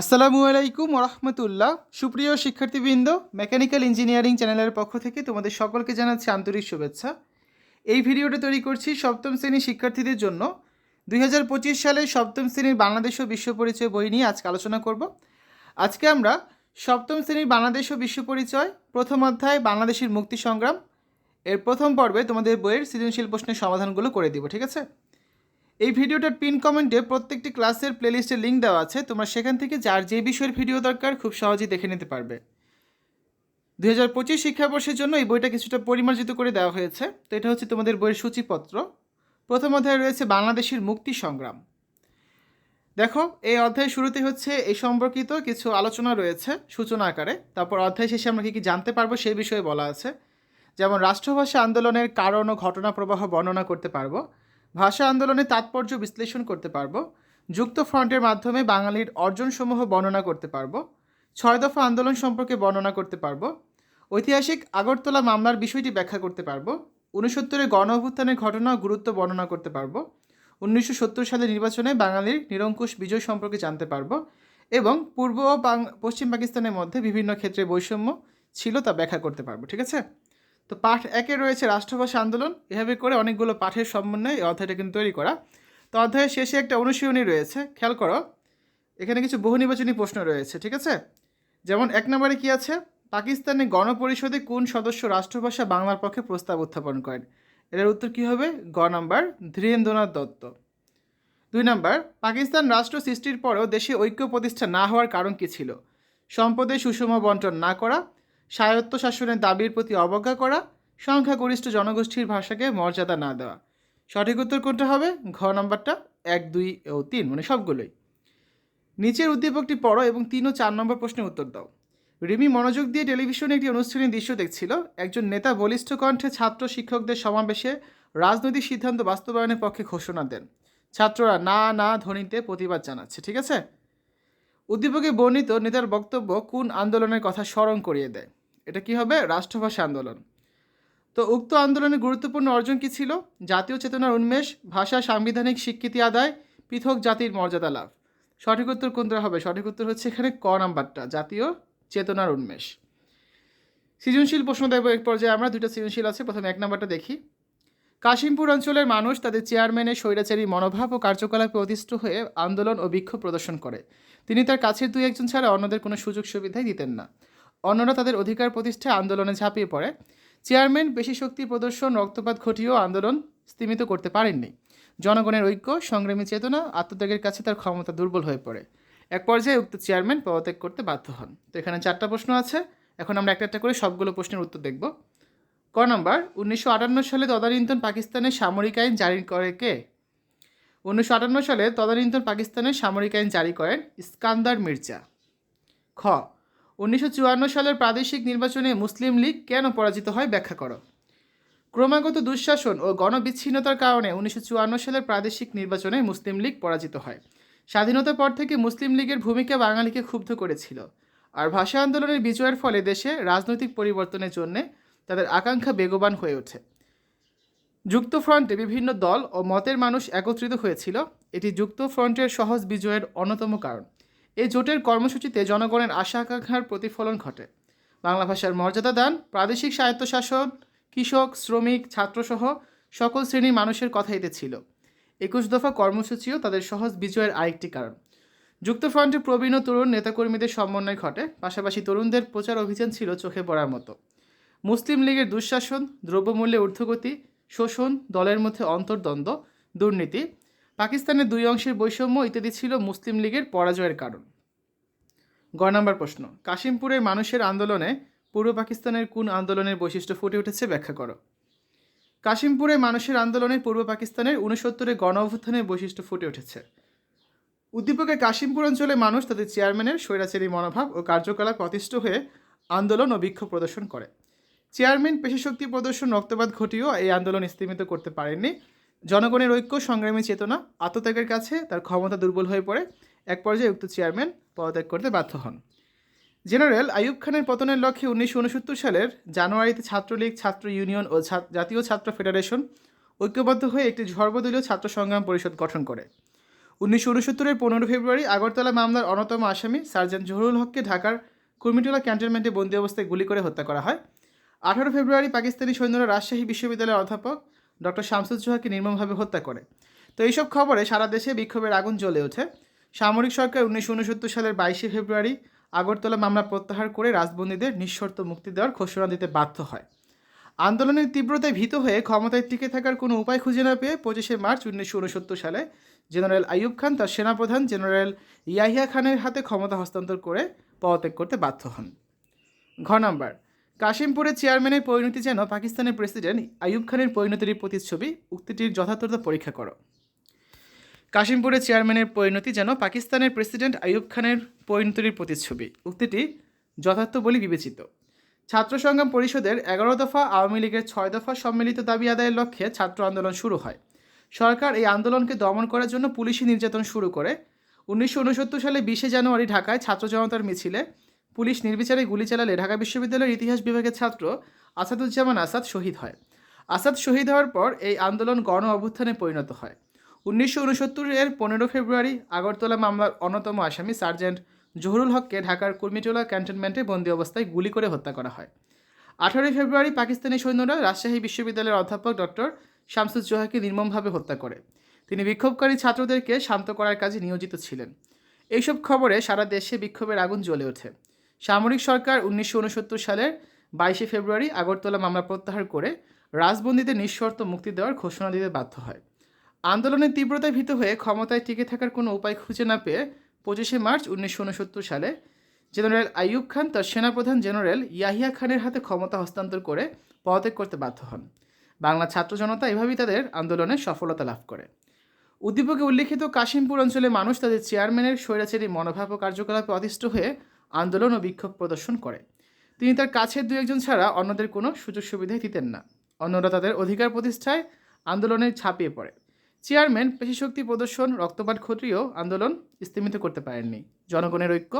আসসালামু আলাইকুম রহমতুল্লাহ সুপ্রিয় শিক্ষার্থীবৃন্দ, মেকানিক্যাল ইঞ্জিনিয়ারিং চ্যানেলের পক্ষ থেকে তোমাদের সকলকে জানাচ্ছি আন্তরিক শুভেচ্ছা। এই ভিডিওটা তৈরি করছি সপ্তম শ্রেণির শিক্ষার্থীদের জন্য। দুই সালে সপ্তম শ্রেণির বাংলাদেশ ও বিশ্ব পরিচয় বই নিয়ে আজকে আলোচনা করব। আজকে আমরা সপ্তম শ্রেণির বাংলাদেশ ও বিশ্ব পরিচয়, প্রথম অধ্যায়, বাংলাদেশের মুক্তি সংগ্রাম, এর প্রথম পর্বে তোমাদের বইয়ের সৃজনশীল প্রশ্নের সমাধানগুলো করে দিব, ঠিক আছে? এই ভিডিওটার পিন কমেন্টে প্রত্যেকটি ক্লাসের প্লেলিস্টের লিঙ্ক দেওয়া আছে। তোমরা সেখান থেকে যার যে বিষয়ের ভিডিও দরকার খুব সহজেই দেখে নিতে পারবে। দু হাজার পঁচিশ শিক্ষাবর্ষের জন্য এই বইটা কিছুটা পরিমার্জিত করে দেওয়া হয়েছে। তো এটা হচ্ছে তোমাদের বইয়ের সূচিপত্র। প্রথম অধ্যায়ে রয়েছে বাংলাদেশের মুক্তি সংগ্রাম। দেখো, এই অধ্যায় শুরুতে হচ্ছে এই সম্পর্কিত কিছু আলোচনা রয়েছে সূচনা আকারে। তারপর অধ্যায় শেষে আমরা কী কী জানতে পারব সেই বিষয়ে বলা আছে। যেমন, রাষ্ট্রভাষা আন্দোলনের কারণ ও ঘটনা প্রবাহ বর্ণনা করতে পারব। ভাষা আন্দোলনের তাৎপর্য বিশ্লেষণ করতে পারব, যুক্ত ফ্রন্টের মাধ্যমে বাঙালির অর্জনসমূহ বর্ণনা করতে পারব, ছয় দফা আন্দোলন সম্পর্কে বর্ণনা করতে পারব, ঐতিহাসিক আগরতলা মামলার বিষয়টি ব্যাখ্যা করতে পারব উনসত্তরের গণ অভ্যুত্থানের ঘটনা গুরুত্ব বর্ণনা করতে পারব, উনিশশো সত্তর সালের নির্বাচনে বাঙালির নিরঙ্কুশ বিজয় সম্পর্কে জানতে পারব এবং পূর্ব ও পশ্চিম পাকিস্তানের মধ্যে বিভিন্ন ক্ষেত্রে বৈষম্য ছিল তা ব্যাখ্যা করতে পারব, ঠিক আছে? তো পাঠ একে রয়েছে রাষ্ট্রভাষা আন্দোলন। এভাবে করে অনেকগুলো পাঠের সমন্বয়ে এই অধ্যায়টা কিন্তু তৈরি করা। তো অধ্যায়ের শেষে একটা অনুশীলনী রয়েছে, খেয়াল করো। এখানে কিছু বহু নির্বাচনী প্রশ্ন রয়েছে, ঠিক আছে? যেমন, এক নম্বরে কী আছে? পাকিস্তানের গণপরিষদে কোন সদস্য রাষ্ট্রভাষা বাংলার পক্ষে প্রস্তাব উত্থাপন করেন? এটার উত্তর কী হবে? গ নাম্বার, ধীরেন্দ্রনাথ দত্ত। দুই নাম্বার, পাকিস্তান রাষ্ট্র সৃষ্টির পরও দেশে ঐক্য প্রতিষ্ঠা না হওয়ার কারণ কী ছিল? সম্পদের সুষম বন্টন না করা স্বায়ত্ত শাসনের দাবির প্রতি অবজ্ঞা করা, সংখ্যাগরিষ্ঠ জনগোষ্ঠীর ভাষাকে মর্যাদা না দেওয়া। সঠিক উত্তর কোনটা হবে? ঘ নম্বরটা, এক, দুই ও তিন মানে সবগুলোই। নিচের উদ্দীপকটি পড়ো এবং তিন ও চার নম্বর প্রশ্নের উত্তর দাও। রিমি মনোযোগ দিয়ে টেলিভিশনে একটি অনুষ্ঠানের দৃশ্য দেখছিল। একজন নেতা বলিষ্ঠ কণ্ঠে ছাত্র শিক্ষকদের সমাবেশে রাজনৈতিক সিদ্ধান্ত বাস্তবায়নের পক্ষে ঘোষণা দেন। ছাত্ররা না না ধ্বনিতে প্রতিবাদ জানাচ্ছে, ঠিক আছে? উদ্দীপকে বর্ণিত নেতার বক্তব্য কোন আন্দোলনের কথা স্মরণ করিয়ে দেয়? এটা কি হবে? রাষ্ট্রভাষা আন্দোলন। তো উক্ত আন্দোলনের গুরুত্বপূর্ণ অর্জন কি ছিল? জাতীয় চেতনার উন্মেষ, ভাষা, সাংবিধানিক স্বীকৃতি আদায়, পৃথক জাতির মর্যাদা লাভ। সঠিক উত্তর কোনটা হবে? সঠিক উত্তর হচ্ছে এখানে ক নাম্বারটা, জাতীয় চেতনার উন্মেষ। সৃজনশীল প্রশ্ন দেবো এক পর্যায়ে আমরা দুটো সৃজনশীল আছে, প্রথমে এক নাম্বারটা দেখি। কাশিমপুর অঞ্চলের মানুষ তাদের চেয়ারম্যানের স্বৈরাচারী মনোভাব ও কার্যকলাপে অতিষ্ঠ হয়ে আন্দোলন ও বিক্ষোভ প্রদর্শন করে। তিনি তার কাছের দুই একজন ছাড়া অন্যদের কোনো সুযোগ সুবিধাই দিতেন না। অন্যরা তাদের অধিকার প্রতিষ্ঠায় আন্দোলনে ঝাঁপিয়ে পড়ে। চেয়ারম্যান, বেশি শক্তি প্রদর্শন, রক্তপাত ঘটিয়েও আন্দোলন স্তীমিত করতে পারেননি। জনগণের ঐক্য, সংগ্রামী চেতনা, আত্মত্যাগের কাছে তার ক্ষমতা দুর্বল হয়ে পড়ে। এক পর্যায়ে উক্ত চেয়ারম্যান পদত্যাগ করতে বাধ্য হন। তো এখানে চারটা প্রশ্ন আছে। এখন আমরা একটা একটা করে সবগুলো প্রশ্নের উত্তর দেখব। ক নম্বর, উনিশশো আটান্ন সালে তদানীন্তন পাকিস্তানের সামরিক আইন জারি করে কে? উনিশশো আটান্ন সালে তদানীন্তন পাকিস্তানের সামরিক আইন জারি করেন ইস্কান্দার মির্জা। খ, উনিশশো চুয়ান্ন সালের প্রাদেশিক নির্বাচনে মুসলিম লীগ কেন পরাজিত হয় ব্যাখ্যা করো। ক্রমাগত দুঃশাসন ও গণবিচ্ছিন্নতার কারণে উনিশশো চুয়ান্ন সালের প্রাদেশিক নির্বাচনে মুসলিম লীগ পরাজিত হয়। স্বাধীনতার পর থেকে মুসলিম লীগের ভূমিকা বাঙালিকে ক্ষুব্ধ করেছিল। আর ভাষা আন্দোলনের বিজয়ের ফলে দেশে রাজনৈতিক পরিবর্তনের জন্যে তাদের আকাঙ্ক্ষা বেগবান হয়ে ওঠে। যুক্তফ্রন্টে বিভিন্ন দল ও মতের মানুষ একত্রিত হয়েছিল। এটি যুক্তফ্রন্টের সহজ বিজয়ের অন্যতম কারণ। এই জোটের কর্মসূচিতে জনগণের আশা আকাঙ্ক্ষার প্রতিফলন ঘটে। বাংলা ভাষার মর্যাদা দান, প্রাদেশিক স্বায়ত্তশাসন, কৃষক, শ্রমিক, ছাত্রসহ সকল শ্রেণির মানুষের কথা এতে ছিল। একুশ দফা কর্মসূচিও তাদের সহজ বিজয়ের আরেকটি কারণ। যুক্তফ্রন্টে প্রবীণ তরুণ নেতাকর্মীদের সমন্বয় ঘটে। পাশাপাশি তরুণদের প্রচার অভিযান ছিল চোখে পড়ার মতো। মুসলিম লীগের দুঃশাসন দ্রব্যমূল্যে ঊর্ধ্বগতি, শোষণ, দলের মধ্যে অন্তর্দ্বন্দ্ব, দুর্নীতি। পাকিস্তানের দুই অংশের বৈষম্য ইত্যাদি ছিল মুসলিম লীগের পরাজয়ের কারণ। গ নম্বর প্রশ্ন, কাশিমপুরের মানুষের আন্দোলনে পূর্ব পাকিস্তানের কোন আন্দোলনের বৈশিষ্ট্য ফুটে উঠেছে ব্যাখ্যা করো। কাশিমপুরে মানুষের আন্দোলনে পূর্ব পাকিস্তানের উনসত্তরে গণ অভ্যুত্থানের বৈশিষ্ট্য ফুটে উঠেছে। উদ্দীপকে কাশিমপুর অঞ্চলে মানুষ তাদের চেয়ারম্যানের স্বৈরাচারী মনোভাব ও কার্যকলাপ অতিষ্ঠ হয়ে আন্দোলন ও বিক্ষোভ প্রদর্শন করে। চেয়ারম্যান, পেশিশক্তি প্রদর্শন, রক্তপাত ঘটিয়েও এই আন্দোলন স্থিমিত করতে পারেননি। জনগণের ঐক্য, সংগ্রামী চেতনা, আত্মত্যাগের কাছে তার ক্ষমতা দুর্বল হয়ে পড়ে। এক পর্যায়ে উক্ত চেয়ারম্যান পদত্যাগ করতে বাধ্য হন। জেনারেল আইয়ুব খানের পতনের লক্ষ্যে উনিশশো উনসত্তর সালের জানুয়ারিতে ছাত্রলীগ, ছাত্র ইউনিয়ন ও জাতীয় ছাত্র ফেডারেশন ঐক্যবদ্ধ হয়ে একটি সর্বদলীয় ছাত্র সংগ্রাম পরিষদ গঠন করে। উনিশশো উনসত্তরের পনেরো ফেব্রুয়ারি আগরতলা মামলার অন্যতম আসামি সার্জেন্ট জহুরুল হককে ঢাকার কুর্মিটোলা ক্যান্টনমেন্টে বন্দি অবস্থায় গুলি করে হত্যা করা হয়। আঠারো ফেব্রুয়ারি পাকিস্তানি সৈন্যরা রাজশাহী বিশ্ববিদ্যালয়ের অধ্যাপক ডক্টর শামসুজ্জোহাকে নির্মমভাবে হত্যা করে। তো এইসব খবরে সারা দেশে বিক্ষোভের আগুন জ্বলে ওঠে। সামরিক সরকার উনিশশো উনসত্তর সালের বাইশে ফেব্রুয়ারি আগরতলা মামলা প্রত্যাহার করে রাজবন্দীদের নিঃশর্ত মুক্তি দেওয়ার ঘোষণা দিতে বাধ্য হয়। আন্দোলনের তীব্রতায় ভীত হয়ে ক্ষমতায় টিকে থাকার কোনো উপায় খুঁজে না পেয়ে পঁচিশে মার্চ উনিশশো উনসত্তর সালে জেনারেল আইয়ুব খান তার সেনাপ্রধান জেনারেল ইয়াহিয়া খানের হাতে ক্ষমতা হস্তান্তর করে পদত্যাগ করতে বাধ্য হন। ঘ নাম্বার কাশিমপুরের চেয়ারম্যানের পরিণতি যেন পাকিস্তানের প্রেসিডেন্ট আইয়ুব খানের পরিণতির প্রতিচ্ছবি, উক্তিটির যথার্থতা পরীক্ষা করো। কাশিমপুরের চেয়ারম্যানের পরিণতি যেন পাকিস্তানের প্রেসিডেন্ট আইয়ুব খানের পরিণতির প্রতিচ্ছবি, উক্তিটি যথার্থ বলে বিবেচিত। ছাত্র সংগ্রাম পরিষদের এগারো দফা আওয়ামী লীগের ছয় দফা সম্মিলিত দাবি আদায়ের লক্ষ্যে ছাত্র আন্দোলন শুরু হয়। সরকার এই আন্দোলনকে দমন করার জন্য পুলিশি নির্যাতন শুরু করে। উনিশশো উনসত্তর সালে বিশে জানুয়ারি ঢাকায় ছাত্র জনতার মিছিলে পুলিশ নির্বিচারে গুলি চালালে ঢাকা বিশ্ববিদ্যালয়ের ইতিহাস বিভাগের ছাত্র আসাদুজ্জামান আসাদ শহীদ হয়। আসাদ শহীদ হওয়ার পর এই আন্দোলন গণ অভ্যুত্থানে পরিণত হয়। উনিশশো উনসত্তরের পনেরো ফেব্রুয়ারি আগরতলা মামলার অন্যতম আসামি সার্জেন্ট জহুরুল হককে ঢাকার কুর্মিটোলা ক্যান্টনমেন্টে বন্দি অবস্থায় গুলি করে হত্যা করা হয়। আঠারোই ফেব্রুয়ারি পাকিস্তানি সৈন্যরা রাজশাহী বিশ্ববিদ্যালয়ের অধ্যাপক ডক্টর শামসুজ্জোহাকে নির্মমভাবে হত্যা করে। তিনি বিক্ষোভকারী ছাত্রদেরকে শান্ত করার কাজে নিয়োজিত ছিলেন। এইসব খবরে সারা দেশে বিক্ষোভের আগুন জ্বলে ওঠে। সামরিক সরকার উনিশশো উনসত্তর সালের বাইশে ফেব্রুয়ারি আগরতলা মামলা প্রত্যাহার করে রাজবন্দীদের নিঃশর্ত মুক্তি দেওয়ার ঘোষণা দিতে বাধ্য হয়। আন্দোলনের তীব্রতায় ভীত হয়ে ক্ষমতায় টিকে থাকার কোনো উপায় খুঁজে না পেয়ে পঁচিশে মার্চ উনিশশো উনসত্তর সালে জেনারেল আইয়ুব খান তার সেনাপ্রধান জেনারেল ইয়াহিয়া খানের হাতে ক্ষমতা হস্তান্তর করে পদত্যাগ করতে বাধ্য হন। বাংলা ছাত্র জনতা এভাবেই তাদের আন্দোলনে সফলতা লাভ করে। উদ্দীপকে উল্লিখিত কাশিমপুর অঞ্চলে মানুষ তাদের চেয়ারম্যানের স্বৈরাচারী মনোভাব ও কার্যকলাপে অতিষ্ঠ হয়ে আন্দোলন ও বিক্ষোভ প্রদর্শন করে। তিনি তার কাছের দু একজন ছাড়া অন্যদের কোনো সুযোগ সুবিধাই দিতেন না। অন্যরা তাদের অধিকার প্রতিষ্ঠায় আন্দোলনে ছাপিয়ে পড়ে। চেয়ারম্যান, পেশিশক্তি প্রদর্শন, রক্তপাত ঘটিয়েও আন্দোলন স্তীমিত করতে পারেননি। জনগণের ঐক্য,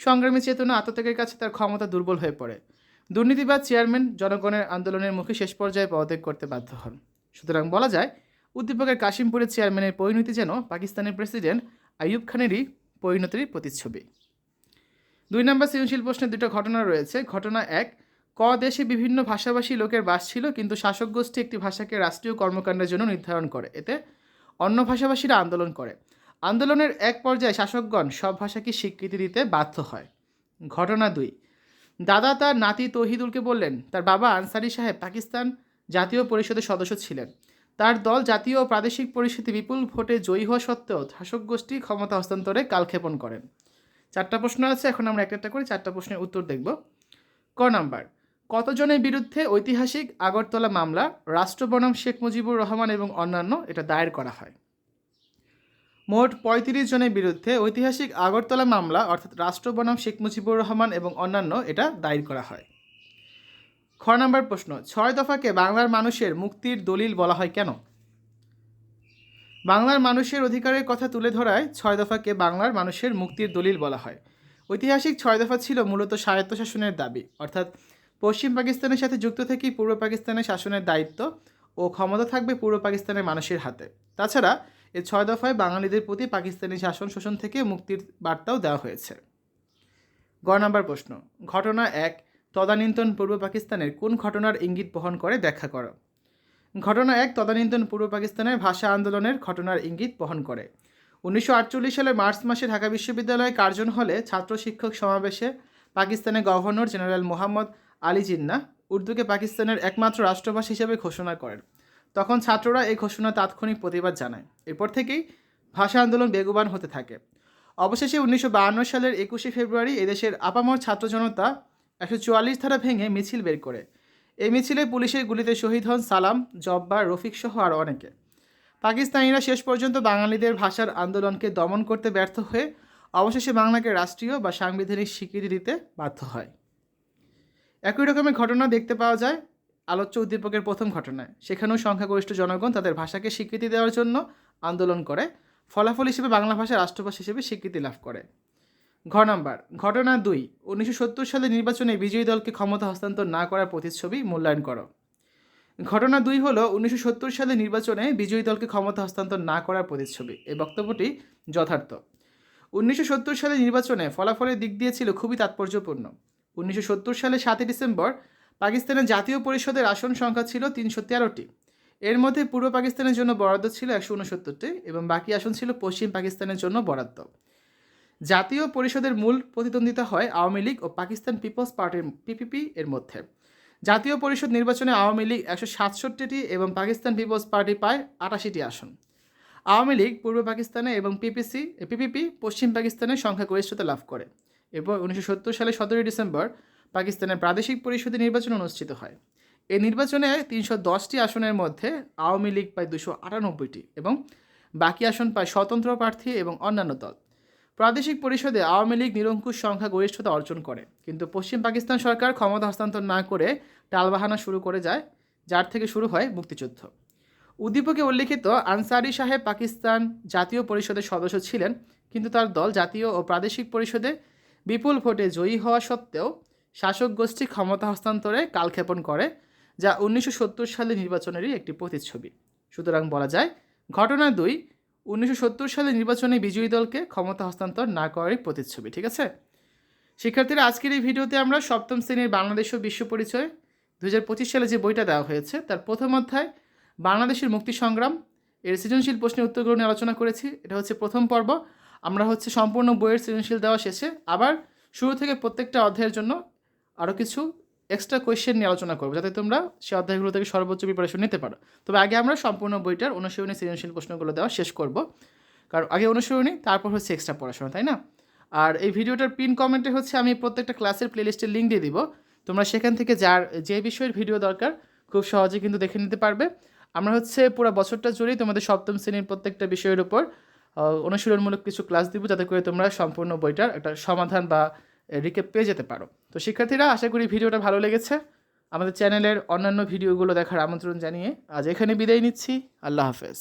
সংগ্রামী চেতনা, আত্মত্যাগের কাছে তার ক্ষমতা দুর্বল হয়ে পড়ে। দুর্নীতিবাদ চেয়ারম্যান জনগণের আন্দোলনের মুখে শেষ পর্যায়ে পদত্যাগ করতে বাধ্য হন। সুতরাং বলা যায়, উদ্দীপকের কাশিমপুরের চেয়ারম্যানের পরিণতি যেন পাকিস্তানের প্রেসিডেন্ট আইয়ুব খানেরই পরিণতির প্রতিচ্ছবি। দুই নম্বর সৃজনশীল প্রশ্নে দুটো ঘটনা রয়েছে। ঘটনা এক, ক দেশে বিভিন্ন ভাষাভাষী লোকের বাস ছিল, কিন্তু শাসক গোষ্ঠী একটি ভাষাকে রাষ্ট্রীয় কর্মকাণ্ডের জন্য নির্ধারণ করে। এতে অন্য ভাষাভাষীরা আন্দোলন করে। আন্দোলনের এক পর্যায়ে শাসকগণ সব ভাষাকে স্বীকৃতি দিতে বাধ্য হয়। ঘটনা দুই, দাদা তার নাতি তহিদুলকে বললেন, তার বাবা আনসারি সাহেব পাকিস্তান জাতীয় পরিষদের সদস্য ছিলেন। তার দল জাতীয় ও প্রাদেশিক পরিষদে বিপুল ভোটে জয়ী হওয়া সত্ত্বেও শাসক গোষ্ঠী ক্ষমতা হস্তান্তরে কালক্ষেপণ করেন। চারটা প্রশ্ন আছে, এখন আমরা একটা একটা করে চারটা প্রশ্নের উত্তর দেখব। ক নাম্বার, কতজনের বিরুদ্ধে ঐতিহাসিক আগরতলা মামলা রাষ্ট্র বনাম শেখ মুজিবুর রহমান এবং অন্যান্য এটা দায়ের করা হয়? মোট পঁয়ত্রিশ জনের বিরুদ্ধে ঐতিহাসিক আগরতলা মামলা অর্থাৎ রাষ্ট্র বনাম শেখ মুজিবুর রহমান এবং অন্যান্য এটা দায়ের করা হয়। খ নম্বর প্রশ্ন, ছয় দফাকে বাংলার মানুষের মুক্তির দলিল বলা হয় কেন? বাংলার মানুষের অধিকারের কথা তুলে ধরায় ছয় দফাকে বাংলার মানুষের মুক্তির দলিল বলা হয়। ঐতিহাসিক ছয় দফা ছিল মূলত স্বায়ত্তশাসনের দাবি। অর্থাৎ পশ্চিম পাকিস্তানের সাথে যুক্ত থেকেই পূর্ব পাকিস্তানের শাসনের দায়িত্ব ও ক্ষমতা থাকবে পূর্ব পাকিস্তানের মানুষের হাতে। তাছাড়া এই ছয় দফায় বাঙালিদের প্রতি পাকিস্তানি শাসন শোষণ থেকে মুক্তির বার্তাও দেওয়া হয়েছে। গ নম্বর প্রশ্ন, ঘটনা এক, তদানীন্তন পূর্ব পাকিস্তানের কোন ঘটনার ইঙ্গিত বহন করে ব্যাখ্যা করো? ঘটনা এক তদানীন্তন পূর্ব পাকিস্তানের ভাষা আন্দোলনের ঘটনার ইঙ্গিত বহন করে। উনিশশো আটচল্লিশ সালে মার্চ মাসে ঢাকা বিশ্ববিদ্যালয়ে কার্জন হলে ছাত্র শিক্ষক সমাবেশে পাকিস্তানের গভর্নর জেনারেল মোহাম্মদ আলী জিন্না উর্দুকে পাকিস্তানের একমাত্র রাষ্ট্রভাষা হিসেবে ঘোষণা করেন। তখন ছাত্ররা এই ঘোষণা তাৎক্ষণিক প্রতিবাদ জানায়। এরপর থেকেই ভাষা আন্দোলন বেগবান হতে থাকে। অবশেষে উনিশশো সালের একুশে ফেব্রুয়ারি এদেশের আপামর ছাত্র জনতা একশো চুয়াল্লিশ ধারা ভেঙে মিছিল বের করে। এই মিছিলে পুলিশের গুলিতে শহীদ হন সালাম জব্বার রফিক সহ আরও অনেকে। পাকিস্তানিরা শেষ পর্যন্ত বাঙালিদের ভাষার আন্দোলনকে দমন করতে ব্যর্থ হয়ে অবশেষে বাংলাকে রাষ্ট্রীয় বা সাংবিধানিক স্বীকৃতি দিতে বাধ্য হয়। একই রকমের ঘটনা দেখতে পাওয়া যায় আলোচ্য উদ্দীপকের প্রথম ঘটনায়। সেখানেও সংখ্যাগরিষ্ঠ জনগণ তাদের ভাষাকে স্বীকৃতি দেওয়ার জন্য আন্দোলন করে, ফলাফল হিসেবে বাংলা ভাষা রাষ্ট্রভাষা হিসেবে স্বীকৃতি লাভ করে। ঘ নম্বর, ঘটনা দুই, উনিশশো সত্তর সালে নির্বাচনে বিজয়ী দলকে ক্ষমতা হস্তান্তর না করার প্রতিচ্ছবি মূল্যায়ন করো। ঘটনা দুই হলো, উনিশশো সত্তর সালে নির্বাচনে বিজয়ী দলকে ক্ষমতা হস্তান্তর না করার প্রতিচ্ছবি। এই বক্তব্যটি যথার্থ। উনিশশো সত্তর সালে নির্বাচনে ফলাফলের দিক দিয়ে ছিল খুবই তাৎপর্যপূর্ণ। উনিশশো সত্তর সালে সাতই ডিসেম্বর পাকিস্তানের জাতীয় পরিষদের আসন সংখ্যা ছিল তিনশো তেরোটি। এর মধ্যে পূর্ব পাকিস্তানের জন্য বরাদ্দ ছিল একশো উনসত্তরটি এবং বাকি আসন ছিল পশ্চিম পাকিস্তানের জন্য বরাদ্দ। জাতীয় পরিষদের মূল প্রতিদ্বন্দ্বিতা হয় আওয়ামী লীগ ও পাকিস্তান পিপলস পার্টির পিপিপি এর মধ্যে। জাতীয় পরিষদ নির্বাচনে আওয়ামী লীগ একশো সাতষট্টিটি এবং পাকিস্তান পিপলস পার্টি পায় আটাশিটি আসন। আওয়ামী লীগ পূর্ব পাকিস্তানে এবং পিপিসি, পিপিপি পশ্চিম পাকিস্তানের সংখ্যাগরিষ্ঠতা লাভ করে। এরপর উনিশশো সত্তর সালে সতেরোই ডিসেম্বর পাকিস্তানের প্রাদেশিক পরিষদের নির্বাচন অনুষ্ঠিত হয়। এই নির্বাচনে তিনশো দশটি আসনের মধ্যে আওয়ামী লীগ পায় দুশো আটানব্বইটি এবং বাকি আসন পায় স্বতন্ত্র প্রার্থী এবং অন্যান্য দল। প্রাদেশিক পরিষদে আওয়ামী লীগ নিরঙ্কুশ সংখ্যা গরিষ্ঠতা অর্জন করে। কিন্তু পশ্চিম পাকিস্তান সরকার ক্ষমতা হস্তান্তর না করে টালবাহানা শুরু করে যায়, যার থেকে শুরু হয় মুক্তিযুদ্ধ। উদ্দীপকে উল্লিখিত আনসারি সাহেব পাকিস্তান জাতীয় পরিষদের সদস্য ছিলেন, কিন্তু তার দল জাতীয় ও প্রাদেশিক পরিষদে বিপুল ভোটে জয়ী হওয়া সত্ত্বেও শাসক গোষ্ঠী ক্ষমতা হস্তান্তরে কালক্ষেপণ করে, যা উনিশশো সত্তর সালে নির্বাচনেরই একটি প্রতিচ্ছবি। সুতরাং বলা যায়, ঘটনা দুই উনিশশো সত্তর সালে নির্বাচনে বিজয়ী দলকে ক্ষমতা হস্তান্তর না করারই প্রতিচ্ছবি, ঠিক আছে? শিক্ষার্থীরা, আজকের এই ভিডিওতে আমরা সপ্তম শ্রেণির বাংলাদেশ ও বিশ্ব পরিচয় দু হাজার পঁচিশ সালে যে বইটা দেওয়া হয়েছে, তার প্রথম অধ্যায়, বাংলাদেশের মুক্তি সংগ্রাম, এর সৃজনশীল প্রশ্নের উত্তরগুলো নিয়ে আলোচনা করেছি। এটা হচ্ছে প্রথম পর্ব। আমরা হচ্ছে সম্পূর্ণ বইয়ের সৃজনশীল দেওয়া শেষে আবার শুরু থেকে প্রত্যেকটা অধ্যায়ের জন্য আরও কিছু এক্সট্রা কোয়েশ্চেন নিয়ে আলোচনা করব, যাতে তোমরা সেই অধ্যায়গুলো থেকে সর্বোচ্চ প্রিপারেশন নিতে পারো। তবে আগে আমরা সম্পূর্ণ বইটার অনুশীলনী, সৃজনশীল প্রশ্নগুলো দেওয়া শেষ করব। কারণ আগে অনুশীলনী, তারপর হচ্ছে এক্সট্রা পড়াশোনা, তাই না? আর এই ভিডিওটার পিন কমেন্টে হচ্ছে আমি প্রত্যেকটা ক্লাসের প্লেলিস্টের লিঙ্ক দিয়ে দিব। তোমরা সেখান থেকে যার যে বিষয়ের ভিডিও দরকার, খুব সহজে কিন্তু দেখে নিতে পারবে। আমরা হচ্ছে পুরো বছরটা জুড়েই তোমাদের সপ্তম শ্রেণির প্রত্যেকটা বিষয়ের উপর অনুশীলনমূলক কিছু ক্লাস দিব, যাতে করে তোমরা সম্পূর্ণ বইটার একটা সমাধান বা রিকেপ পেয়ে যেতে পারো। তো শিক্ষার্থীরা, আশা করি ভিডিওটা ভালো লেগেছে। আমাদের চ্যানেলের অন্যান্য ভিডিওগুলো দেখার আমন্ত্রণ জানিয়ে আজ এখানে বিদায় নিচ্ছি। আল্লাহ হাফেজ।